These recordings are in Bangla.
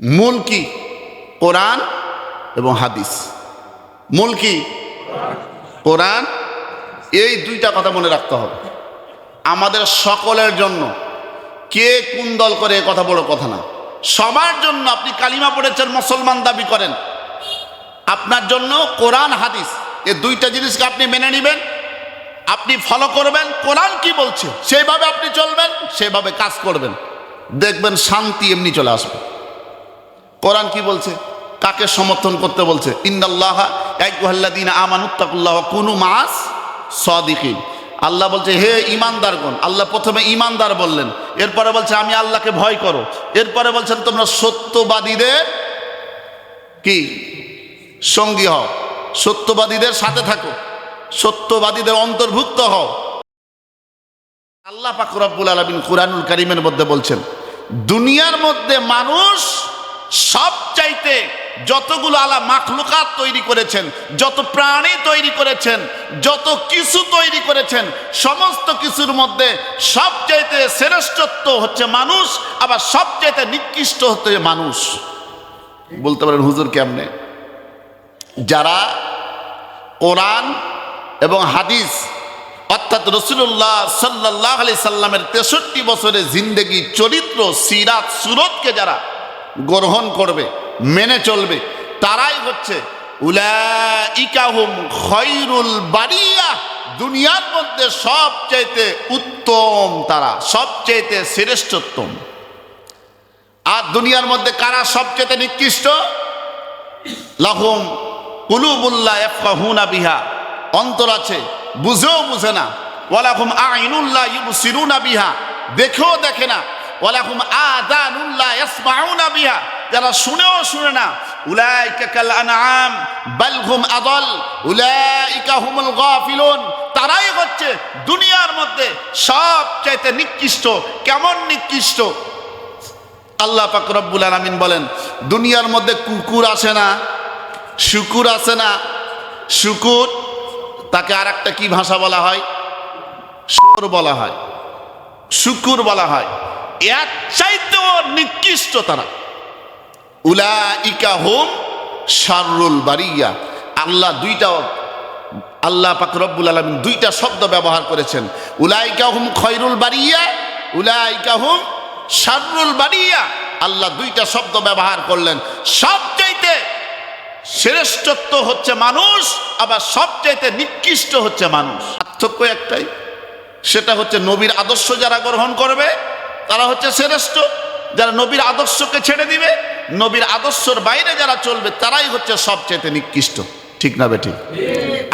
মূল কি? কোরআন এবং হাদিস। মূল কি? কোরআন। এই দুইটা কথা মনে রাখতে হবে। আমাদের সকলের জন্য কে কোন দল করে এ কথা বড় কথা না। সবার জন্য আপনি কালিমা পড়েছেন, মুসলমান দাবি করেন। আপনার জন্য কোরআন, হাদিস এই দুইটা জিনিসকে আপনি মেনে নেবেন, আপনি ফলো করবেন। কোরআন কি বলছে? সেইভাবে আপনি চলবেন, সেভাবে কাজ করবেন। দেখবেন শান্তি এমনি চলে আসবে। কোরআন কি বলছে? কাকে সমর্থন করতে বলছে? মাস আল্লাহ বলছে, হে ইমানদারগণ আল্লাহ প্রথমে ইমানদার বললেন, এরপরে বলছে, আমি আল্লাহকে ভয় করো। এরপরে বলছেন, তোমরা সত্যবাদীদের কি? সঙ্গী হও। সত্যবাদীদের সাথে থাকো। সত্যবাদীদের অন্তর্ভুক্ত হও। আল্লাহ পাক রব্বুল আলমিন কুরআনুল কারিমের মধ্যে বলছেন, দুনিয়ার মধ্যে মানুষ সবচাইতে যতগুলো আলা মাখলুকাত তৈরি করেছেন, যত প্রাণী তৈরি করেছেন, যত কিছু তৈরি করেছেন, সমস্ত কিছুর মধ্যে সবচাইতে শ্রেষ্ঠত্ব হচ্ছে মানুষ, আবার সবচাইতে নিকৃষ্ট হচ্ছে মানুষ। বলতে পারেন হুজুর কেমনে? যারা কোরআন এবং হাদিস, অর্থাৎ রসুল্লাহ সাল্লাহ আলি সাল্লামের তেষট্টি বছরের জিন্দেগি, চরিত্র, সিরাত, সুরতকে যারা গ্রহণ করবে, মেনে চলবে। তারাই হচ্ছে উলাইকাহুম দুনিয়ার মধ্যে সবচাইতে উত্তম তারা, সবচাইতে শ্রেষ্ঠোত্তম। আর দুনিয়ার মধ্যে কারা সবচেয়ে নিকৃষ্ট? লাহুম কুলুবুল্লাহ বিহা। অন্তর আছে, বুঝেও বুঝে না। ওয়ালাহুম আইনুল্লাহ ইউবসিরুনা বিহা। দেখেও দেখে না। ওয়ালাহুম আদানুল্লাহ ইয়াসমাউনা বিহা। যারা শুনেও শুনে না, উলাইকা কাল আনআম, বাল হুম আদল, উলাইকা হুমুল গাফিলুন। তারাই হচ্ছে দুনিয়ার মধ্যে সবচাইতে নিকৃষ্ট। কেমন নিকৃষ্ট? আল্লাহ পাক রব্বুল আলামিন বলেন, দুনিয়ার মধ্যে কুকুর আসে না, শুকুর আসে না। শুকুর, তাকে আর একটা কি ভাষা বলা হয়? সুর বলা হয়। শুকুর বলা হয়। এর চাইতেও নিকৃষ্ট তারা উলা ইকা হোম শারুল বারিয়া। আল্লাহ দুইটা আল্লাহ পাক রব্বুল আলমিন দুইটা শব্দ ব্যবহার করেছেন। উলাইকা হুম খয়রুল বারিয়া, উলাইকা হুম শারুল বারিয়া। আল্লাহ দুইটা শব্দ ব্যবহার করলেন। সবচাইতে শ্রেষ্ঠত্ব হচ্ছে মানুষ, আবার সবচাইতে নিকৃষ্ট হচ্ছে মানুষ। পার্থক্য একটাই, সেটা হচ্ছে নবীর আদর্শ যারা গ্রহণ করবে তারা হচ্ছে শ্রেষ্ঠ, যারা নবীর আদর্শকে ছেড়ে দিবে, নবীর আদর্শর বাইরে যারা চলবে, তারাই হচ্ছে সবচাইতে নিকৃষ্ট। ঠিক না বেঠিক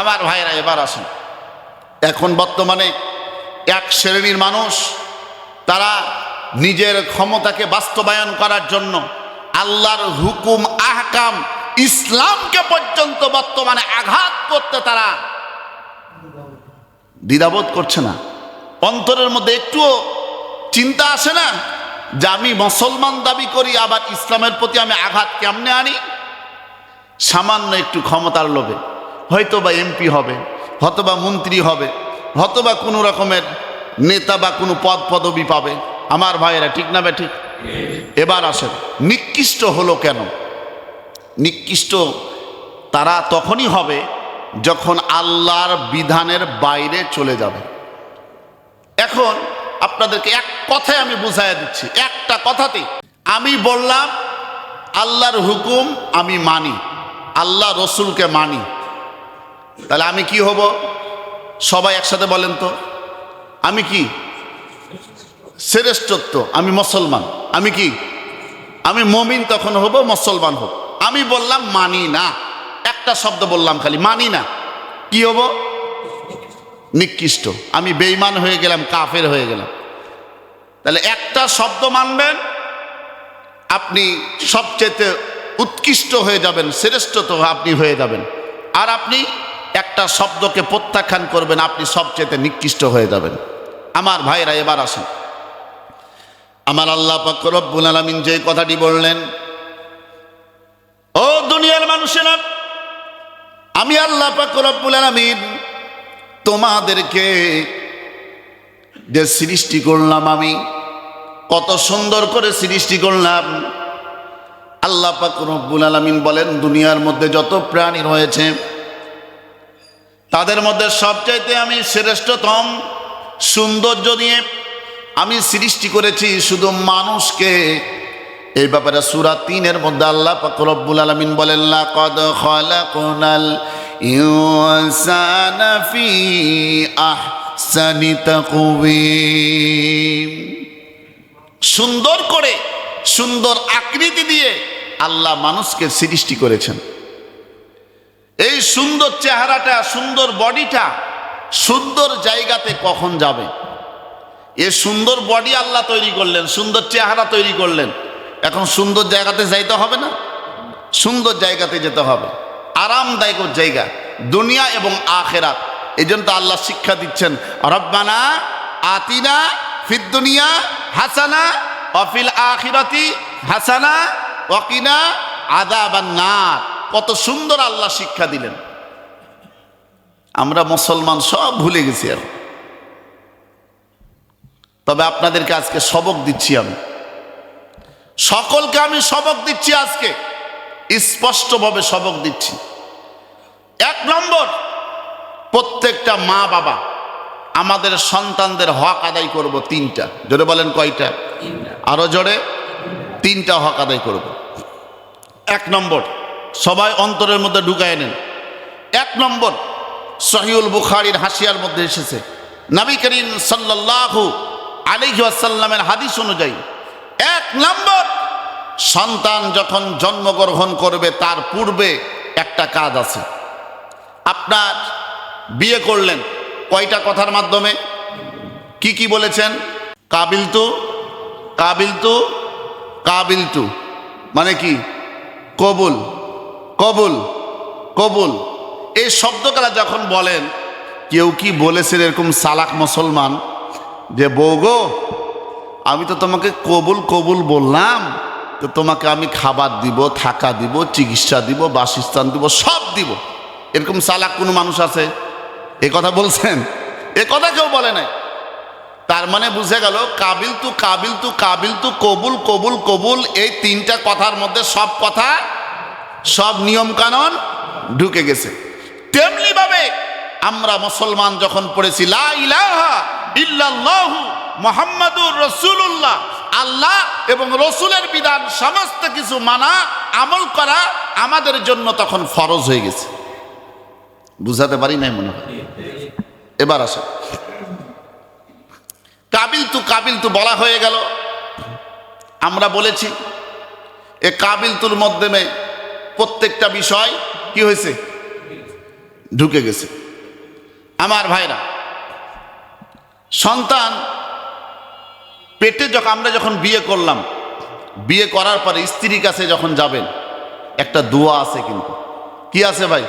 আমার ভাইরা এবার আসেন। এখন বর্তমানে এক শ্রেণির মানুষ, তারা নিজের ক্ষমতাকে বাস্তবায়ন করার জন্য আল্লাহর হুকুম, আহকাম, ইসলামকে পর্যন্ত বর্তমানে আঘাত করতে তারা দ্বিধাবোধ করছে না। অন্তরের মধ্যে একটুও চিন্তা আসে না যে আমি মুসলমান দাবি করি, আবার ইসলামের প্রতি আমি আঘাত কেমনে আনি? সামান্য একটু ক্ষমতার লোভে। হয়তো বা এমপি হবে, হয়তোবা মন্ত্রী হবে, হয়তোবা কোনো রকমের নেতা বা কোনো পদ পদবি পাবে। আমার ভাইয়েরা, ঠিক না বে ঠিক এবার আসেন, নিকৃষ্ট হলো কেন? নিকৃষ্ট তারা তখনই হবে যখন আল্লাহর বিধানের বাইরে চলে যাবে। এখন আপনাদেরকে এক কথায় আমি বুঝাই দিচ্ছি। একটা কথাতেই আমি বললাম, আল্লাহর হুকুম আমি মানি, আল্লাহ রসুলকে মানি। তাহলে আমি কি হব? সবাই একসাথে বলেন তো। আমি কি? শ্রেষ্ঠত্ব, আমি মুসলমান। আমি কি? আমি মমিন তখন হব, মুসলমান হব। আমি বললাম, মানি না। একটা শব্দ বললাম খালি, মানি না। কি হব? নিকৃষ্ট। আমি বেইমান হয়ে গেলাম, কাফের হয়ে গেলাম। তাহলে একটা শব্দ মানবেন, আপনি সবচেয়ে উৎকৃষ্ট হয়ে যাবেন, শ্রেষ্ঠত আপনি হয়ে যাবেন। আর আপনি একটা শব্দকে প্রত্যাখ্যান করবেন, আপনি সবচেয়ে নিকৃষ্ট হয়ে যাবেন। আমার ভাইরা, এবার আসেন। আমার আল্লাহ পাক রব্বুল আলামিন যে কথাটি বললেন, ও দুনিয়ার মানুষেরা, আমি আল্লাহ পাক রব্বুল আলামিন তোমাদেরকে যে সৃষ্টি করলাম আমি কত সুন্দর করে সৃষ্টি করলাম। আল্লাহ পাক রব্বুল আলমিন বলেন, দুনিয়ার মধ্যে যত প্রাণী রয়েছে, তাদের মধ্যে সবচাইতে আমি শ্রেষ্ঠতম সৌন্দর্য দিয়ে আমি সৃষ্টি করেছি শুধু মানুষকে। এই ব্যাপারে সুরা তিনের মধ্যে আল্লাহ পাক রব্বুল আলমিন বলেন, লাকাদ খালাকুনাল ইনসানা ফি আহসানি তাকওয়িম। সুন্দর করে, সুন্দর আকৃতি দিয়ে আল্লাহ মানুষকে সৃষ্টি করেছেন। এই সুন্দর চেহারাটা, সুন্দর বডিটা সুন্দর জায়গাতে কখন যাবে? এ সুন্দর বডি আল্লাহ তৈরি করলেন, সুন্দর চেহারা তৈরি করলেন। এখন সুন্দর জায়গাতে যাইতে হবে না? সুন্দর জায়গাতে যেতে হবে। আরামদায়ক জায়গা, দুনিয়া এবং আখেরাত। এই জন্য তো আল্লাহ শিক্ষা দিচ্ছেন, রব্বানা আতিনা ফিদ দুনিয়া হাসানা অফিল আখিরাতি, হাসানা ওয়াকিনা আদাবান্নার কত সুন্দর আল্লাহ শিক্ষা দিলেন। আমরা মুসলমান সব ভুলে গেছি আর তবে আপনাদেরকে আজকে সবক দিচ্ছি আমি। সকলকে আমি সবক দিচ্ছি আজকে। স্পষ্টভাবে সবক দিচ্ছি। এক নম্বর, প্রত্যেকটা মা বাবা আমাদের সন্তানদের হক আদায় করব তিনটা। জোরে বলেন কয়টা? আরও জোরে? তিনটা হক আদায় করব। এক নম্বর সবাই অন্তরের মধ্যে ঢুকায় নেন। এক নম্বর সহিউল বুখারির হাসিয়ার মধ্যে এসেছে। নবী করিম সাল্লাল্লাহু আলাইহি ওয়াসাল্লামের হাদিস অনুযায়ী এক নম্বর সন্তান যখন জন্মগ্রহণ করবে তার পূর্বে একটা কাজ আছে। আপনার বিয়ে করলেন কয়টা কথার মাধ্যমে? কি কি বলেছেন? কাবিল তু কাবিল তু কাবিল তু। মানে কি? কবুল কবুল কবুল। এই শব্দগুলা যখন বলেন, কেউ কি বলেছেন এরকম সালাক মুসলমান? যে, বউ গো, আমি তো তোমাকে কবুল কবুল বললাম। তো তোমাকে আমি খাবার দিব, থাকা দিব, চিকিৎসা দিব, বাসস্থান দিব, সব দিব। এরকম সালাক কোনো মানুষ আছে? এ কথা বলছেন? এ কথা কেউ বলে নাই। তার মানে বুঝে গেল, কাবিল তু কাবিল তু কাবিল তু, কবুল কবুল কবুল, এই তিনটা কথার মধ্যে সব কথা, সব নিয়ম কানুন ঢুকে গেছে। তেমনি ভাবে আমরা মুসলমান যখন পড়েছি, লা ইলাহা ইল্লাল্লাহু মুহাম্মাদুর রাসূলুল্লাহ, আল্লাহ এবং রসুলের বিধান সমস্ত কিছু মানা, আমল করা আমাদের জন্য তখন ফরজ হয়ে গেছে। বুঝাতে পারি নাই মনে হয়। এবার আসে। কাবিল তু কাবিল তু বলা হয়ে গেল। আমরা বলেছি, এ কাবিল তুর মাধ্যমে প্রত্যেকটা বিষয় কি হয়েছে? ঢুকে গেছে। আমার ভাইরা, সন্তান, পেটে যখন আমরা যখন বিয়ে করলাম, বিয়ে করার পরে স্ত্রীর কাছে যখন যাবেন, একটা দোয়া আছে কিন্তু। কি আছে ভাই?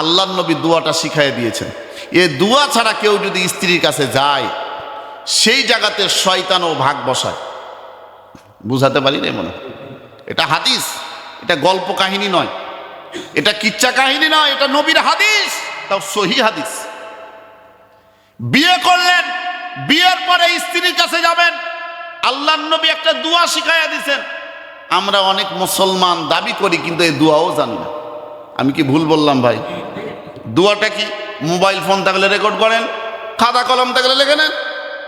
আল্লাহ নবী দোয়াটা শিখাই দিয়েছেন। এ দোয়া ছাড়া কেউ যদি স্ত্রীর কাছে যায়, সেই জায়গাতে শয়তানও ভাগ বসায়। বুঝাতে পারি না মনে? এটা হাদিস, এটা গল্প কাহিনী নয়। এটা কিচ্ছা কাহিনী নয়, এটা নবীর হাদিস, তাও সহি হাদিস। বিয়ে করলেন, বিয়ের পরে স্ত্রীর কাছে যাবেন আল্লাহ নবী একটা দোয়া শিখাইয়া দিছেন। আমরা অনেক মুসলমান দাবি করি, কিন্তু এই দোয়াও জানি না। আমি কি ভুল বললাম ভাই? দোয়াটা কি? মোবাইল ফোন থাকলে রেকর্ড করেন, খাতা কলম থাকলে লেখে নেন।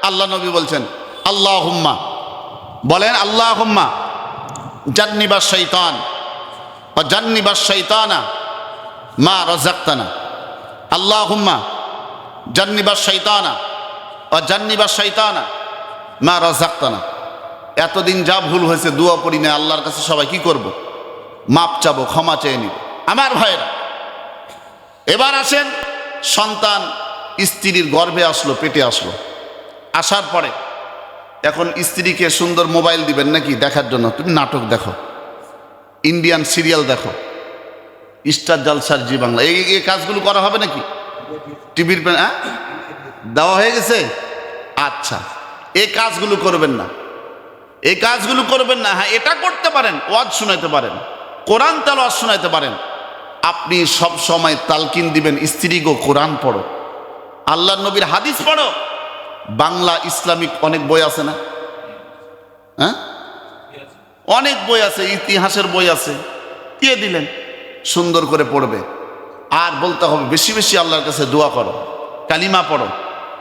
আল্লাহ নবী বলছেন আল্লাহ হুম্মা বলেন আল্লাহ হুম্মা জান্নিবা শৈতান বা জান্নিবা শৈতানা মা রাজাক্তানা। আল্লাহ হুম্মা জান্নিবা শৈতানা বা জান্নিবা শৈতানা মা রাজাক্তানা। এতদিন যা ভুল হয়েছে, দোয়া পড়ি না আল্লাহর কাছে সবাই কি করব? মাপ চাবো, ক্ষমা চেয়ে নিব। আমার ভাইরা এবার আসেন সন্তান স্ত্রীর গর্ভে আসলো, পেটে আসলো। আসার পরে এখন স্ত্রীকে সুন্দর মোবাইল দিবেন নাকি দেখার জন্য? তুমি নাটক দেখো, ইন্ডিয়ান সিরিয়াল দেখো, স্টার জলসার জি বাংলা। এই এই কাজগুলো করা হবে নাকি? টিভির হ্যাঁ? দেওয়া হয়ে গেছে? আচ্ছা এই কাজগুলো করবেন না। এই কাজগুলো করবেন না। হ্যাঁ এটা করতে পারেন, ওয়াজ শোনাইতে পারেন, কোরআন তাল ওয়াজ শোনাইতে পারেন। আপনি সব সময় তালকিন দিবেন, স্ত্রী গো, কোরআন পড়ো। আল্লাহ নবীর হাদিস পড়ো। বাংলা ইসলামিক অনেক বই আছে না? হ্যাঁ? অনেক বই আছে, ইতিহাসের বই আছে। দিয়ে দিলেন? সুন্দর করে পড়বে। আর বলতে হবে, বেশি বেশি আল্লাহর কাছে দোয়া করো। কালিমা পড়ো,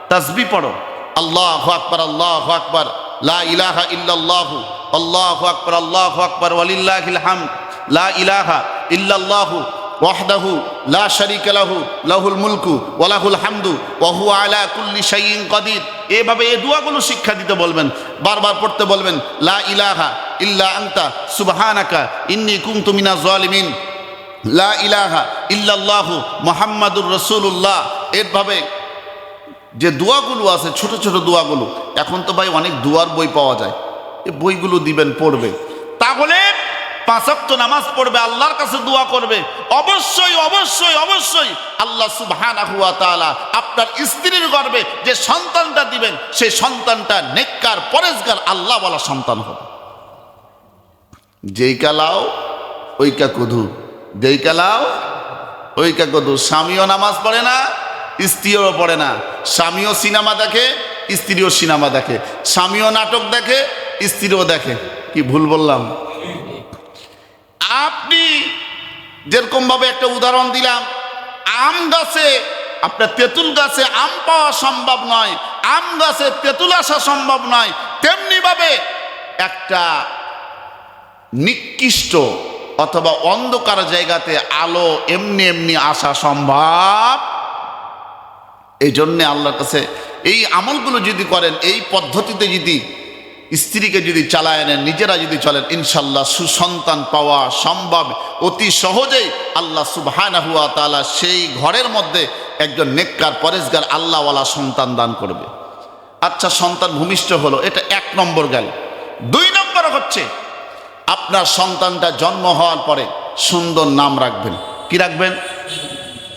তাসবি পড়ো। আল্লাহ আকবর আল্লাহ আকবর। লা ইলাহা ইল্লাল্লাহু, আল্লাহু আকবর আল্লাহু আকবর, ওয়ালিল্লাহিল হামদ। লা ইলাহা ইল্লাল্লাহু ওয়াহদাহু লা শারীকা লাহু, লাহুল মুলকু ওয়া লাহুল হামদু ওয়া হুয়া আলা কুল্লি শাইইন কাদির। এভাবে এই দোয়াগুলো শিক্ষা দিতে বলবেন, বারবার পড়তে বলবেন, লা ইলাহা ইল্লা আনতা, সুবহানাকা ইন্নী কুনতু মিনাজ জালিমিন। লা ইলাহা ইল্লাল্লাহু মুহাম্মাদুর রাসূলুল্লাহ। এরভাবে যে দোয়াগুলো আছে, ছোট ছোট দোয়াগুলো, এখন তো ভাই অনেক দোয়ার বই পাওয়া যায়। এই বইগুলো দিবেন, পড়বে। তাহলে পাঁচক্ত নামাজ পড়বে, আল্লাহর কাছে দোয়া করবে। অবশ্যই অবশ্যই অবশ্যই আল্লাহ তাআলা আপনার স্ত্রীর গর্বে যে সন্তানটা দিবেন, সেই সন্তানটা নেককার পরেশগার আল্লাহ বলা সন্তান হবে। যেই কালাও ওইকা কধু যেই কালাও ওইকা কধু স্বামীও নামাজ পড়ে না, স্ত্রীও পড়ে না। স্বামীও সিনেমা দেখে, স্ত্রীও সিনেমা দেখে। স্বামীও নাটক দেখে, স্ত্রীও দেখে। কি ভুল বললাম? আপনি যেরকম ভাবে একটা উদাহরণ দিলাম, আম গাছে, আপনার তেঁতুল গাছে আম পাওয়া সম্ভব নয়, আম গাছে তেঁতুল আসা সম্ভব নয়, তেমনি ভাবে একটা নিকৃষ্ট অথবা অন্ধকার জায়গাতে আলো এমনি এমনি আসা সম্ভব। এই জন্যে আল্লাহর কাছে এই আমলগুলো যদি করেন, এই পদ্ধতিতে যদি স্ত্রীকে যদি চালায় নেন, নিজেরা যদি চলেন, ইনশাল্লাহ সুসন্তান পাওয়া সম্ভব। অতি সহজেই আল্লাহ সুবহানা হুয়া তালা সেই ঘরের মধ্যে একজন নেককার পরেশগার, আল্লাহওয়ালা সন্তান দান করবে। আচ্ছা সন্তান ভূমিষ্ঠ হলো, এটা এক নম্বর গেল দুই নম্বর হচ্ছে, আপনার সন্তানটা জন্ম হওয়ার পরে সুন্দর নাম রাখবেন। কি রাখবেন?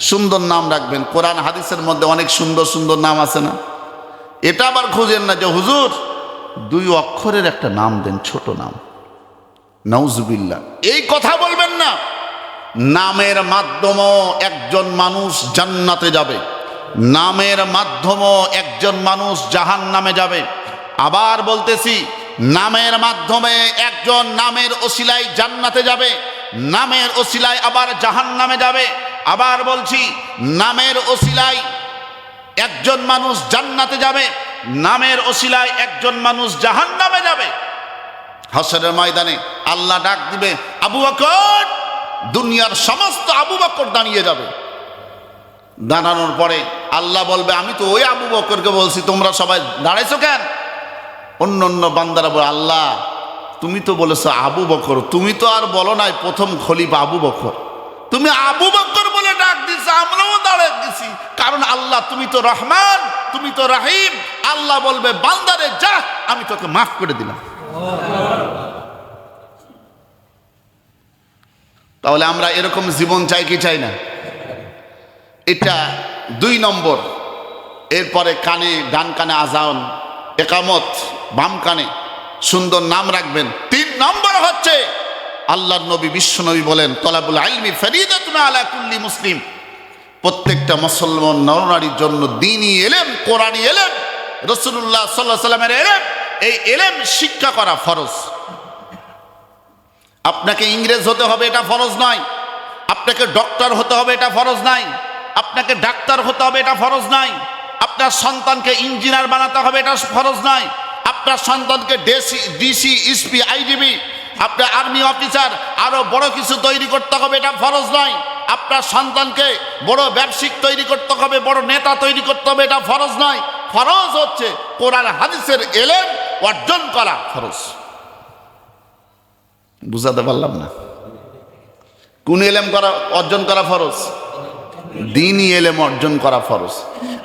সুন্দর নাম রাখবেন। কোরআন, হাদিসের মধ্যে অনেক সুন্দর সুন্দর নাম আছে না? এটা আবার খুঁজেন না যে, হুজুর দুই অক্ষরের একটা নাম দেন, ছোট নাম। নৌজুবিল্লা এই কথা বলবেন না। নামের মাধ্যমও একজন মানুষ জান্নাতে যাবে। নামের মাধ্যমও একজন মানুষ জাহান নামে যাবে। আবার বলতেছি, নামের মাধ্যমে একজন নামের ওসিলায় জান্নাতে যাবে। নামের ওসিলায় আবার জাহান নামে যাবে। আবার বলছি, নামের ওসিলায় একজন মানুষ জান্নাতে যাবে। নামের ওসিলায় একজন মানুষ জাহান নামে যাবে। হাসরের ময়দানে আল্লাহ ডাক দিবে, আবু বকর, দুনিয়ার সমস্ত আবু বকর দাঁড়িয়ে যাবে। দাঁড়ানোর পরে আল্লাহ বলবে, আমি তো ওই আবু বকরকে বলছি, তোমরা সবাই দাঁড়াইছো কেন? অন্য অন্য বান্দারা বলে, আল্লাহ, তুমি তো বলেছ আবু বকর, তুমি তো আর বলো নাই প্রথম খলিফা আবু বকর। তুমি আবু বকর বলে ডাক আল্লাহ তুমি তো রহমান, তুমি তো রাহিম। আল্লাহ বলবে, বান্দারে যা, আমি তোকে মাফ করে দিলাম। তাহলে আমরা এরকম জীবন চাই কি চাই না? এটা দুই নম্বর। এরপরে কানে, ডান কানে আজান, একামত, বাম কানে সুন্দর নাম রাখবেন। তিন নম্বর হচ্ছে, আল্লাহর নবী, বিশ্ব নবী বলেন, তলাবুল আলমি ফেরিদাতুন আলা কুল্লি মুসলিম। প্রত্যেকটা মুসলমান নরনারীর জন্য দিনই এলেম, কোরআনই এলেম রসুল্লাহ সাল্লাহ সাল্লামের এলেম, এই এলেম শিক্ষা করা ফরজ। আপনাকে ইংরেজ হতে হবে এটা ফরজ নয়, আপনাকে ডক্টর হতে হবে এটা ফরজ নাই আপনাকে ডাক্তার হতে হবে এটা ফরজ নাই আপনার সন্তানকে ইঞ্জিনিয়ার বানাতে হবে এটা ফরজ নয়, আপনার সন্তানকে ডিসি ডিসি ইসপি আইডিবি, আপনার আর্মি অফিসার আরও বড় কিছু তৈরি করতে হবে এটা ফরজ নয়। আপনার সন্তানকে বড় ব্যবসায়িক তৈরি করতে হবে, বড় নেতা তৈরি করতে হবে, এটা ফরজ নয়। ফরজ হচ্ছে কোরআন, হাদিসের এলেম অর্জন করা ফরজ। বুঝাতে পারলাম না? কোন এলেম করা, অর্জন করা ফরজ? দিনই এলেম অর্জন করা ফরজ।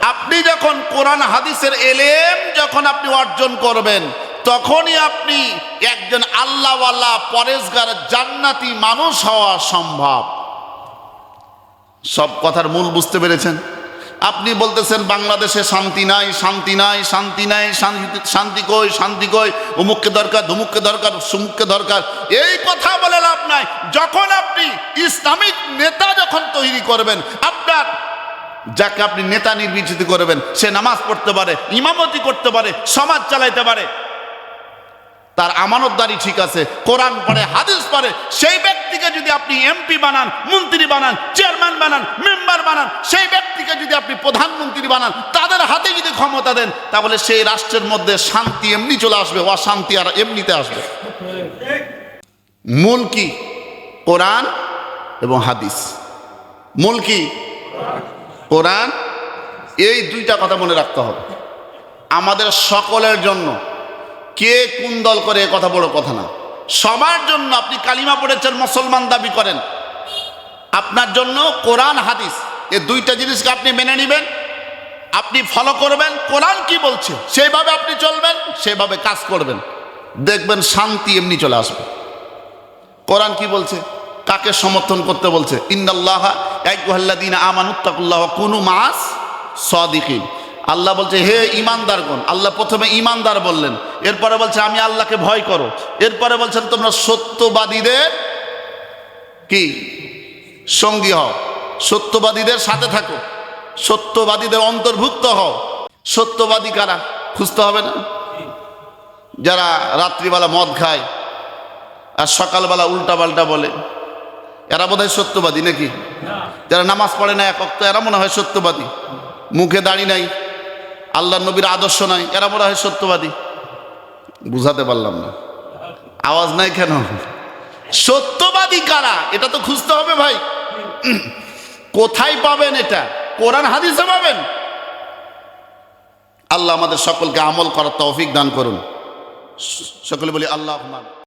আপনি যখন কোরআন, হাদিসের এলেম যখন আপনি অর্জন করবেন, তখনই আপনি একজন আল্লাহওয়ালা, পরেশগার, জান্নাতি মানুষ হওয়া সম্ভব। সব কথার মূল বুঝতে পেরেছেন। আপনি বলতেছেন বাংলাদেশে শান্তি নাই শান্তি নাই শান্তি নাই, শান্তি শান্তি কই শান্তি কই, অমুককে দরকার, ধুমুককে দরকার, সুমুককে দরকার। এই কথা বলে লাভ নাই। যখন আপনি ইসলামিক নেতা যখন তৈরি করবেন, আপনার যাকে আপনি নেতা নির্বাচিত করবেন, সে নামাজ পড়তে পারে, ইমামতি করতে পারে, সমাজ চালাইতে পারে তার আমানতদারি ঠিক আছে, কোরআন পড়ে, হাদিস পড়ে, সেই ব্যক্তিকে যদি আপনি এমপি বানান, মন্ত্রী বানান, চেয়ারম্যান বানান, মেম্বার বানান, সেই ব্যক্তিকে যদি আপনি প্রধানমন্ত্রী বানান, তাদের হাতে যদি ক্ষমতা দেন, তাহলে সেই রাষ্ট্রের মধ্যে শান্তি এমনি চলে আসবে, অশান্তি আর এমনিতে আসবে। মূল কি? কোরআন এবং হাদিস। মূল কি? কোরআন। এই দুইটা কথা মনে রাখতে হবে। আমাদের সকলের জন্য কে কোন দল করে কথা বড় কথা না। সবার জন্য আপনি কালিমা পড়েছেন, মুসলমান দাবি করেন। আপনার জন্য কোরআন, হাদিস এই দুইটা জিনিসকে আপনি মেনে নেবেন, আপনি ফলো করবেন। কোরআন কি বলছে? সেইভাবে আপনি চলবেন, সেভাবে কাজ করবেন। দেখবেন শান্তি এমনি চলে আসবে। কোরআন কি বলছে? কাকে সমর্থন করতে বলছে? ইন্দাল্লাহ আমানুত্তাকুল্লাহ কুনু মাস সদিকিন। আল্লাহ বলছে, হে ইমানদার ইমানদারগণ আল্লাহ প্রথমে ইমানদার বললেন, এরপরে বলছে, আমি আল্লাহকে ভয় করো। এরপরে বলছেন, তোমরা সত্যবাদীদের কি? সঙ্গী হও। সত্যবাদীদের সাথে থাকো। সত্যবাদীদের অন্তর্ভুক্ত হও। সত্যবাদী কারা? খুঁজতে হবে না। যারা রাত্রিবেলা মদ খায় আর সকালবেলা উল্টা পাল্টা বলে, এরা বোধ সত্যবাদী নাকি? যারা নামাজ পড়ে না এক এরা মনে হয় সত্যবাদী। মুখে দাড়ি নাই। আল্লাহ নবীর আদর্শ নাই। এরা মনে হয় সত্যবাদী। বুঝাতে পারলাম না। আওয়াজ নাই কেন? সত্যবাদী কারা? এটা তো খুঁজতে হবে ভাই। কোথায় পাবেন এটা? কোরআন, হাদিসে পাবেন? আল্লাহ আমাদের সকলকে আমল করার তৌফিক দান করুন। সকলে বলি, আল্লাহ